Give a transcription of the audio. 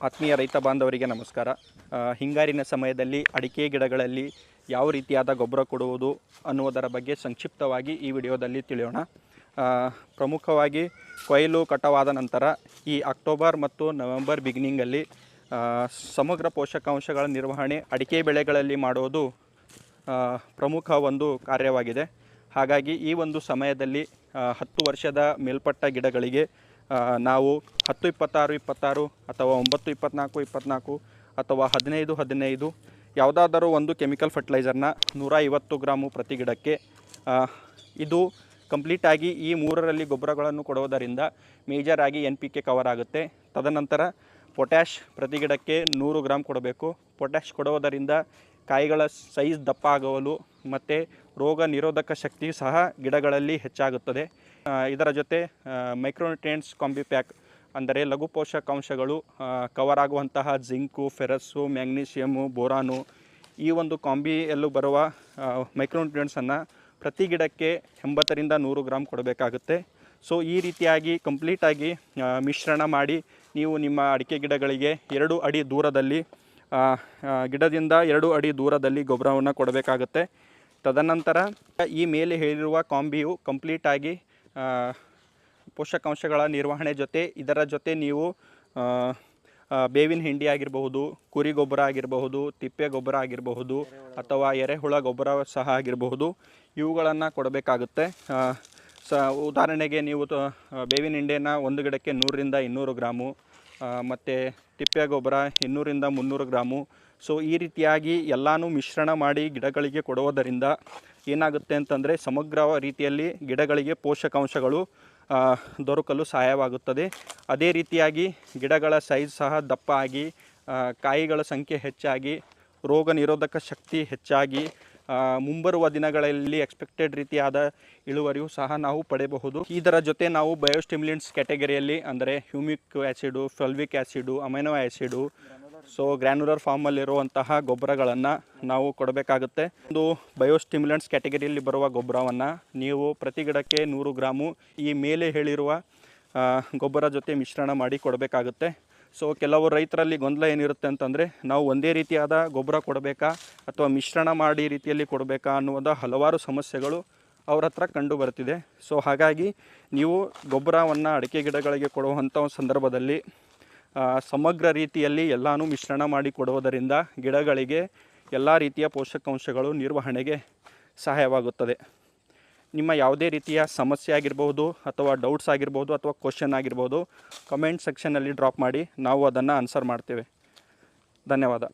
ಆತ್ಮೀಯ ರೈತ ಬಾಂಧವರಿಗೆ ನಮಸ್ಕಾರ. ಹಿಂಗಾರಿನ ಸಮಯದಲ್ಲಿ ಅಡಿಕೆ ಗಿಡಗಳಲ್ಲಿ ಯಾವ ರೀತಿಯಾದ ಗೊಬ್ಬರ ಕೊಡುವುದು ಅನ್ನುವುದರ ಬಗ್ಗೆ ಸಂಕ್ಷಿಪ್ತವಾಗಿ ಈ ವಿಡಿಯೋದಲ್ಲಿ ತಿಳಿಯೋಣ. ಪ್ರಮುಖವಾಗಿ ಕೊಯ್ಲು ಕಟಾವಾದ ನಂತರ ಈ ಅಕ್ಟೋಬರ್ ಮತ್ತು ನವೆಂಬರ್ ಬಿಗಿನಿಂಗಲ್ಲಿ ಸಮಗ್ರ ಪೋಷಕಾಂಶಗಳ ನಿರ್ವಹಣೆ ಅಡಿಕೆ ಬೆಳೆಗಳಲ್ಲಿ ಮಾಡುವುದು ಪ್ರಮುಖ ಒಂದು ಕಾರ್ಯವಾಗಿದೆ. ಹಾಗಾಗಿ ಈ ಒಂದು ಸಮಯದಲ್ಲಿ ಹತ್ತು ವರ್ಷದ ಮೇಲ್ಪಟ್ಟ ಗಿಡಗಳಿಗೆ ನಾವು ಹತ್ತು ಇಪ್ಪತ್ತಾರು ಇಪ್ಪತ್ತಾರು ಅಥವಾ ಒಂಬತ್ತು, ಇಪ್ಪತ್ನಾಲ್ಕು ಇಪ್ಪತ್ನಾಲ್ಕು ಅಥವಾ ಹದಿನೈದು ಹದಿನೈದು ಯಾವುದಾದರೂ ಒಂದು ಕೆಮಿಕಲ್ ಫರ್ಟಿಲೈಸರ್ನ ನೂರ ಐವತ್ತು ಗ್ರಾಮು ಪ್ರತಿ ಗಿಡಕ್ಕೆ ಇದು ಕಂಪ್ಲೀಟಾಗಿ ಈ ಮೂರರಲ್ಲಿ ಗೊಬ್ಬರಗಳನ್ನು ಕೊಡುವುದರಿಂದ ಮೇಜರಾಗಿ ಎನ್ ಪಿ ಕೆ ಕವರ್ ಆಗುತ್ತೆ. ತದನಂತರ ಪೊಟ್ಯಾಶ್ ಪ್ರತಿ ಗಿಡಕ್ಕೆ ನೂರು ಗ್ರಾಮ್ ಕೊಡಬೇಕು. ಪೊಟ್ಯಾಶ್ ಕೊಡುವುದರಿಂದ ಕಾಯಿಗಳ ಸೈಜ್ ದಪ್ಪ ಆಗಲು ಮತ್ತು ರೋಗ ನಿರೋಧಕ ಶಕ್ತಿ ಸಹ ಗಿಡಗಳಲ್ಲಿ ಹೆಚ್ಚಾಗುತ್ತದೆ. ಇದರ ಜೊತೆ ಮೈಕ್ರೋನ್ಯೂಟ್ರಿಯೆಂಟ್ಸ್ ಕಾಂಬಿ ಪ್ಯಾಕ್ ಅಂದರೆ ಲಘು ಪೋಷಕಾಂಶಗಳು ಕವರ್ ಆಗುವಂತಹ ಜಿಂಕು, ಫೆರಸ್ಸು ಮ್ಯಾಗ್ನೀಷಿಯಮು ಬೋರಾನು ಈ ಒಂದು ಕಾಂಬಿಯಲ್ಲೂ ಬರುವ ಮೈಕ್ರೋನ್ಯೂಟ್ರಿಯೆಂಟ್ಸನ್ನು ಪ್ರತಿ ಗಿಡಕ್ಕೆ ಎಂಬತ್ತರಿಂದ ನೂರು ಗ್ರಾಮ್ ಕೊಡಬೇಕಾಗುತ್ತೆ. ಸೊ ಈ ರೀತಿಯಾಗಿ ಕಂಪ್ಲೀಟಾಗಿ ಮಿಶ್ರಣ ಮಾಡಿ ನೀವು ನಿಮ್ಮ ಅಡಿಕೆ ಗಿಡಗಳಿಗೆ ಎರಡು ಅಡಿ ದೂರದಲ್ಲಿ ಗಿಡದಿಂದ ಎರಡು ಅಡಿ ದೂರದಲ್ಲಿ ಗೊಬ್ಬರವನ್ನು ಕೊಡಬೇಕಾಗುತ್ತೆ. ತದನಂತರ ಈ ಮೇಲೆ ಹೇಳಿರುವ ಕಾಂಬಿಯು ಕಂಪ್ಲೀಟಾಗಿ ಪೋಷಕಾಂಶಗಳ ನಿರ್ವಹಣೆ ಜೊತೆ, ಇದರ ಜೊತೆ ನೀವು ಬೇವಿನ ಹಿಂಡಿ ಆಗಿರಬಹುದು, ಕುರಿ ಗೊಬ್ಬರ ಆಗಿರಬಹುದು, ತಿಪ್ಪೆ ಗೊಬ್ಬರ ಆಗಿರಬಹುದು, ಅಥವಾ ಎರೆಹುಳ ಗೊಬ್ಬರ ಸಹ ಆಗಿರಬಹುದು, ಇವುಗಳನ್ನು ಕೊಡಬೇಕಾಗುತ್ತೆ. ಸ, ಉದಾಹರಣೆಗೆ ನೀವು ಬೇವಿನ ಹಿಂಡಿಯನ್ನು ಒಂದು ಗಿಡಕ್ಕೆ ನೂರರಿಂದ ಇನ್ನೂರು ಗ್ರಾಮು ಮತ್ತು ತಿಪ್ಪೆ ಗೊಬ್ಬರ ಇನ್ನೂರಿಂದ ಮುನ್ನೂರು ಗ್ರಾಮು. ಸೊ, ಈ ರೀತಿಯಾಗಿ ಎಲ್ಲನೂ ಮಿಶ್ರಣ ಮಾಡಿ ಗಿಡಗಳಿಗೆ ಕೊಡುವುದರಿಂದ ಏನಾಗುತ್ತೆ ಅಂತಂದರೆ ಸಮಗ್ರ ರೀತಿಯಲ್ಲಿ ಗಿಡಗಳಿಗೆ ಪೋಷಕಾಂಶಗಳು ದೊರಕಲು ಸಹಾಯವಾಗುತ್ತದೆ. ಅದೇ ರೀತಿಯಾಗಿ ಗಿಡಗಳ ಸೈಜ್ ಸಹ ದಪ್ಪ ಆಗಿ ಕಾಯಿಗಳ ಸಂಖ್ಯೆ ಹೆಚ್ಚಾಗಿ, ರೋಗ ನಿರೋಧಕ ಶಕ್ತಿ ಹೆಚ್ಚಾಗಿ ಮುಂಬರುವ ದಿನಗಳಲ್ಲಿ ಎಕ್ಸ್ಪೆಕ್ಟೆಡ್ ರೀತಿಯಾದ ಇಳುವರಿಯು ಸಹ ನಾವು ಪಡೆಯಬಹುದು. ಇದರ ಜೊತೆ ನಾವು ಬಯೋಸ್ಟಿಮ್ಯುಲೆಂಟ್ಸ್ ಕ್ಯಾಟಗರಿಯಲ್ಲಿ ಅಂದರೆ humic acid fulvic acid amino acid so granular ಫಾರ್ಮಲ್ಲಿರುವಂತಹ ಗೊಬ್ಬರಗಳನ್ನು ನಾವು ಕೊಡಬೇಕಾಗುತ್ತೆ. ಒಂದು ಬಯೋಸ್ಟಿಮ್ಯುಲೆಂಟ್ಸ್ ಕ್ಯಾಟಗರಿಯಲ್ಲಿ ಬರುವ ಗೊಬ್ಬರವನ್ನು ನೀವು ಪ್ರತಿ ಗಿಡಕ್ಕೆ ನೂರು ಗ್ರಾಮು ಈ ಮೇಲೆ ಹೇಳಿರುವ ಗೊಬ್ಬರ ಜೊತೆ ಮಿಶ್ರಣ ಮಾಡಿ ಕೊಡಬೇಕಾಗುತ್ತೆ. ಸೊ ಕೆಲವು ರೈತರಲ್ಲಿ ಗೊಂದಲ ಏನಿರುತ್ತೆ ಅಂತಂದರೆ, ನಾವು ಒಂದೇ ರೀತಿಯಾದ ಗೊಬ್ಬರ ಕೊಡಬೇಕಾ ಅಥವಾ ಮಿಶ್ರಣ ಮಾಡಿ ರೀತಿಯಲ್ಲಿ ಕೊಡಬೇಕಾ ಅನ್ನುವಂಥ ಹಲವಾರು ಸಮಸ್ಯೆಗಳು ಅವ್ರ ಹತ್ರ ಕಂಡು ಬರ್ತಿದೆ. ಸೊ ಹಾಗಾಗಿ ನೀವು ಗೊಬ್ಬರವನ್ನು ಅಡಿಕೆ ಗಿಡಗಳಿಗೆ ಕೊಡುವಂಥ ಸಂದರ್ಭದಲ್ಲಿ ಸಮಗ್ರ ರೀತಿಯಲ್ಲಿ ಎಲ್ಲನೂ ಮಿಶ್ರಣ ಮಾಡಿ ಕೊಡುವುದರಿಂದ ಗಿಡಗಳಿಗೆ ಎಲ್ಲ ರೀತಿಯ ಪೋಷಕಾಂಶಗಳು ನಿರ್ವಹಣೆಗೆ ಸಹಾಯವಾಗುತ್ತದೆ. ನಿಮ್ಮ ಯಾವುದೇ ರೀತಿಯ ಸಮಸ್ಯೆ ಆಗಿರ್ಬೋದು ಅಥವಾ ಡೌಟ್ಸ್ ಆಗಿರ್ಬೋದು ಅಥವಾ ಕ್ವಶನ್ ಆಗಿರ್ಬೋದು ಕಮೆಂಟ್ ಸೆಕ್ಷನಲ್ಲಿ ಡ್ರಾಪ್ ಮಾಡಿ ನಾವು ಅದನ್ನು ಆನ್ಸರ್ ಮಾಡ್ತೇವೆ. ಧನ್ಯವಾದ.